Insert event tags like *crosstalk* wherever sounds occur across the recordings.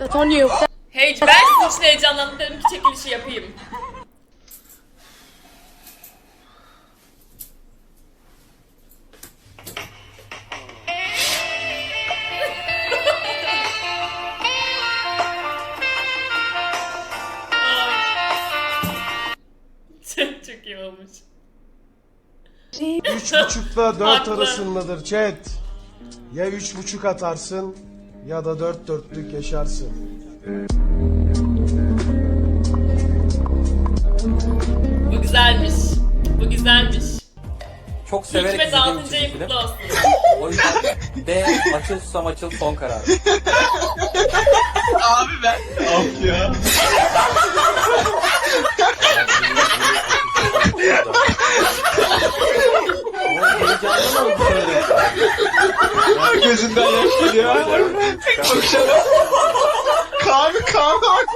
That's on you. Hey, ben sizin için heyecanlandım dedim ki çekilişi yapayım. Çok, çok iyi olmuş. Üç buçukla dört Haklı. arasındadır chat. Ya üç buçuk atarsın ya da dört dörtlük yaşarsın. Bu güzelmiş. Bu güzelmiş. Çok severek Hikmet izlediğim 6. için ayı film. kutlu olsun. O yüzden B açıl susam açıl son karar. Abi ben. *laughs* Heyecanlı? Gözünden yaş geliyor. Konuşalım. Kaan, Kaan bak.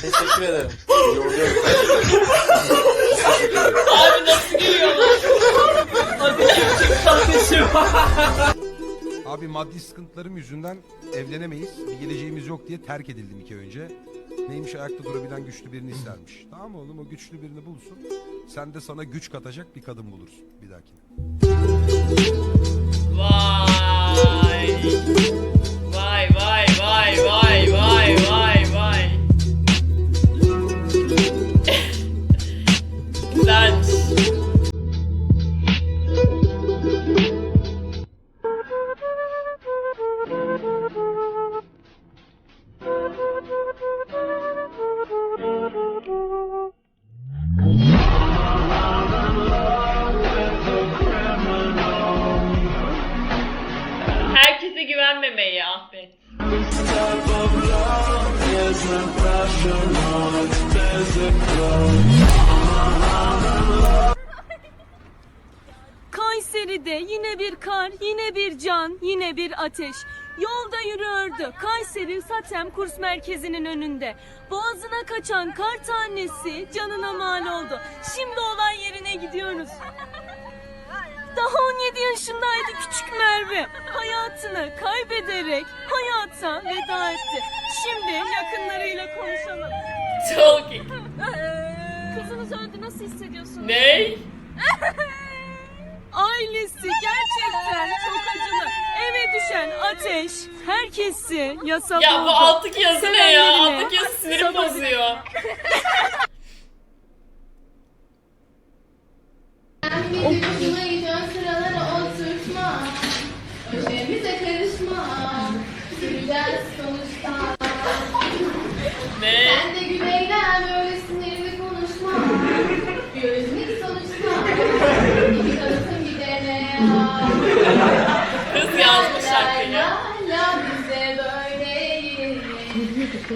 Teşekkür ederim. Abi nasıl? Hadi gerçek kardeşim. Abi maddi sıkıntılarım yüzünden evlenemeyiz. Bir geleceğimiz yok diye terk edildim iki önce. Neymiş ayakta durabilen güçlü birini istermiş. Tamam oğlum o güçlü birini bulsun. Sen de sana güç katacak bir kadın bulursun bir dahakine. Vay. Kayseri'de yine bir kar, yine bir can, yine bir ateş. Yolda yürüyordu. Kayseri Satem Kurs Merkezi'nin önünde. Boğazına kaçan kar tanesi canına mal oldu. Şimdi olay yerine gidiyoruz. Daha 17 yaşındaydı küçük Merve. Hayatını kaybederek hayata veda etti. Şimdi yakınlarıyla konuşalım. Çok iyi. Kızınız öldü nasıl hissediyorsunuz? Ne? *laughs* Ailesi gerçekten çok acılı. Eve düşen ateş herkesi yasa Ya bu alttaki yazı ne ya? Sevenlerine Alttaki yazı sinirim bozuyor. Hoşuma gidiyor sıralara oturtma Öşemize karışma Süreceğiz sonuçta Ne? Sen de Kız yazmış La şarkıyı. la la bize böyleydi.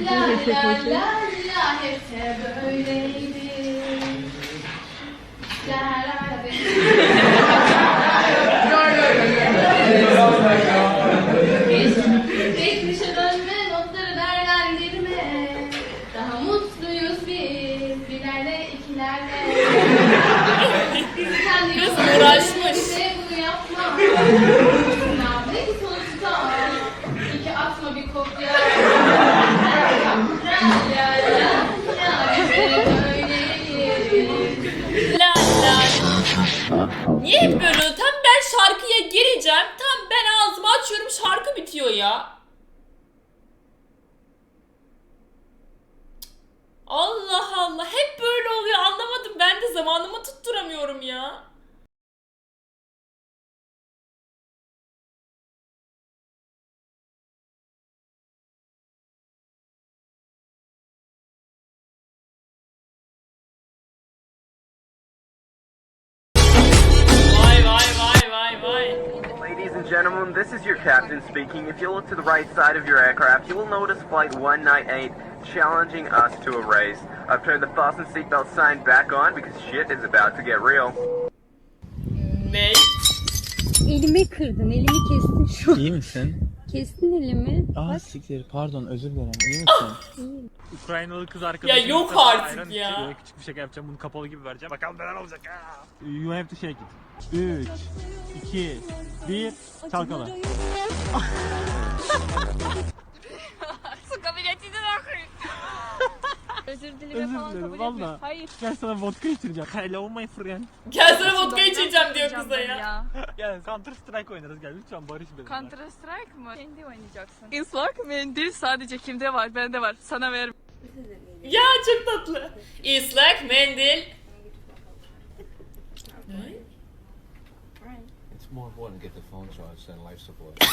La la la la hepsi böyleydi. La la la. Geçmişe gireceğim. Tam ben ağzımı açıyorum şarkı bitiyor ya. Allah Allah. Hep böyle oluyor. Anlamadım. Ben de zamanımı tutturamıyorum ya. And gentlemen, this is your captain speaking. If you look to the right side of your aircraft, you will notice Flight 198 challenging us to a race. I've turned the fasten seatbelt sign back on because shit is about to get real. Ne? Elimi kırdın, elimi kestin şu an. İyi misin? Kestin elimi. Aa siktir pardon özür dilerim. İyi misin? Ukraynalı kız arkadaşım. Ya yok artık ayran ya. küçük bir şaka yapacağım. Bunu kapalı gibi vereceğim. Bakalım neler olacak. ha. You have to shake it. 3, 2, 1. Çalkala. *laughs* Özür dileme Özür falan dilerim, kabul valla. Hayır. Gel sana vodka içireceğim. Hello my friend. Gel sana vodka içeceğim diyor kıza ya. *laughs* Gel Counter Strike oynarız gel lütfen barış benimle. Counter Strike mı? Kendi oynayacaksın. Islak mendil sadece kimde var? Bende var. Sana ver. Ya çok tatlı. Islak mendil. It's more important to get the phone charged than life support.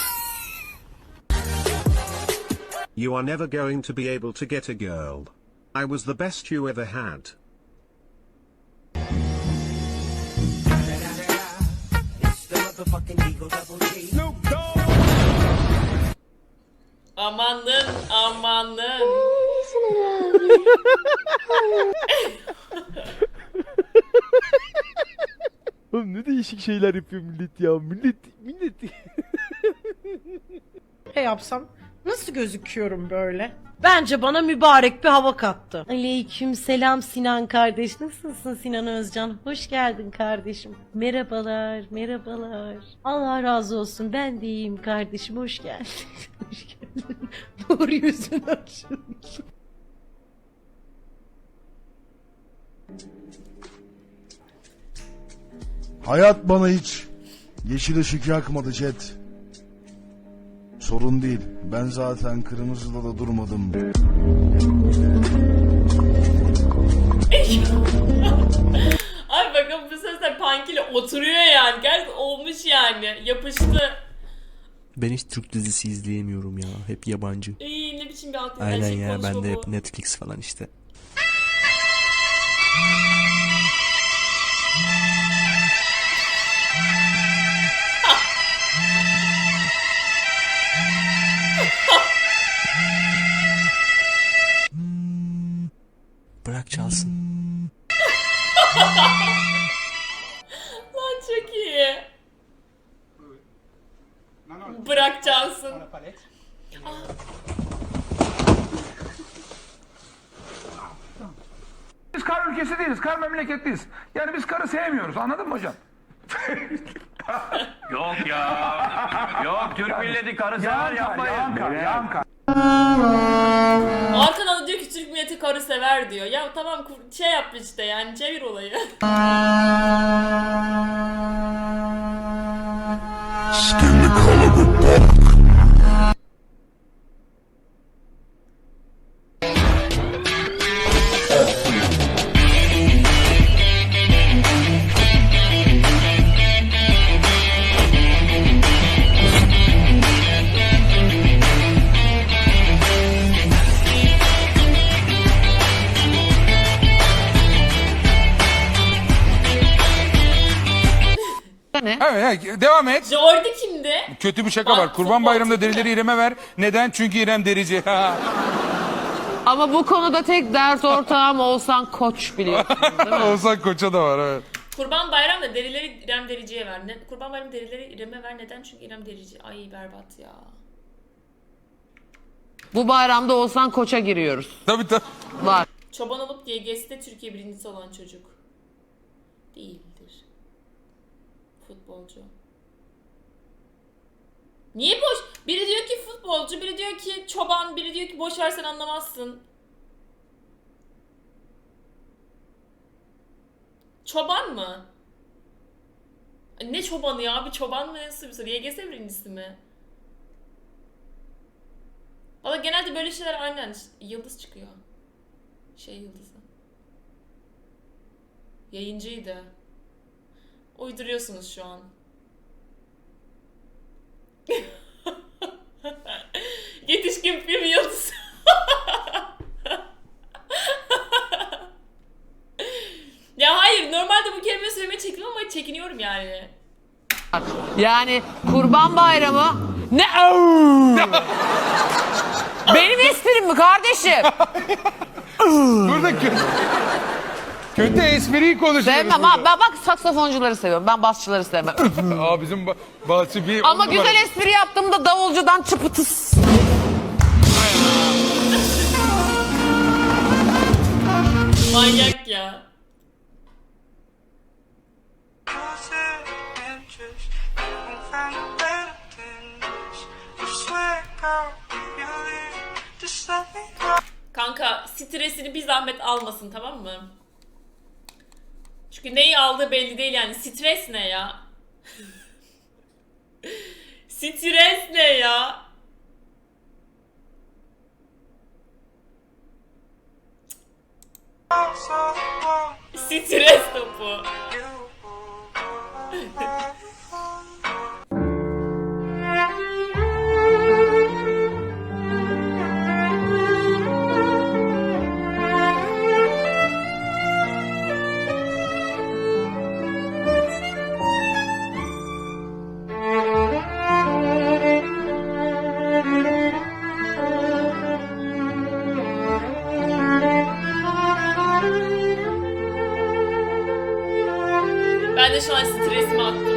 You are never going to be able to get a girl. I was the best you ever had. Amanın amanın. *laughs* Oğlum ne değişik şeyler yapıyor millet ya. Millet millet. *laughs* Ne yapsam nasıl gözüküyorum böyle? Bence bana mübarek bir hava kattı. Aleyküm selam Sinan kardeş. Nasılsın Sinan Özcan? Hoş geldin kardeşim. Merhabalar, merhabalar. Allah razı olsun. Ben de iyiyim kardeşim. Hoş geldin. *laughs* Hoş geldin. Nur yüzün açılmış. Hayat bana hiç yeşil ışık yakmadı Chat. Sorun değil. Ben zaten kırmızıda da durmadım. *laughs* Ay bakın bu sesler pankile oturuyor yani. Gel olmuş yani. Yapıştı. Ben hiç Türk dizisi izleyemiyorum ya. Hep yabancı. İyi ne biçim bir aklın Aynen şey ya ben de hep Netflix falan işte. Bırak çalsın. Biz kar ülkesi değiliz. Kar memleketliyiz. Yani biz karı sevmiyoruz. Anladın mı hocam? *laughs* Yok ya. Yok Türk milleti karı sever yapmayın. Arkadan da diyor ki Türk milleti karı sever diyor. Ya tamam kur- şey yap işte yani çevir olayı. Evet, devam et. Jordi kimdi? Kötü bir şaka Bak, var. Kurban futbol Bayramı'nda derileri İrem'e ver. Neden? Çünkü İrem derici. *laughs* Ama bu konuda tek dert ortağım olsan koç biliyorsun. *laughs* Olsan koça da var evet. Kurban Bayram'da derileri İrem Derici'ye ver. Ne? Kurban Bayramı derileri İrem'e ver. Neden? Çünkü İrem Derici. Ay berbat ya. bu bayramda olsan koça giriyoruz. Tabii tabii. Var. Çoban olup YGS'de Türkiye birincisi olan çocuk. Değildir. Futbolcu. Niye boş? Biri diyor ki futbolcu, biri diyor ki çoban, biri diyor ki boş versen anlamazsın. Çoban mı? Ne çobanı ya? Bir çoban mı? Soru? YGS birincisi mi? Valla genelde böyle şeyler aynen yıldız çıkıyor. Şey yıldızı. Yayıncıydı. Uyduruyorsunuz şu an. *laughs* Yetişkin film yıldızı. *laughs* ya hayır normalde bu kelimeyi söylemeye çekinmem ama çekiniyorum yani. Yani kurban bayramı ne? *laughs* Benim esprim mi kardeşim? Burada kötü. Espriyi konuşuyoruz. Sevmem ha. Ben bak saksafoncuları seviyorum. Ben basçıları sevmem. *laughs* Aa bizim ba- bahçe bir Ama on güzel numara. espri yaptığımda davulcudan çıpıtıs. Manyak ya. Kanka stresini bir zahmet almasın tamam mı? Çünkü neyi aldığı belli değil yani. Stres ne ya? *laughs* Stres ne ya? Stres topu. *laughs* *laughs* Ben de şu an stresimi attım.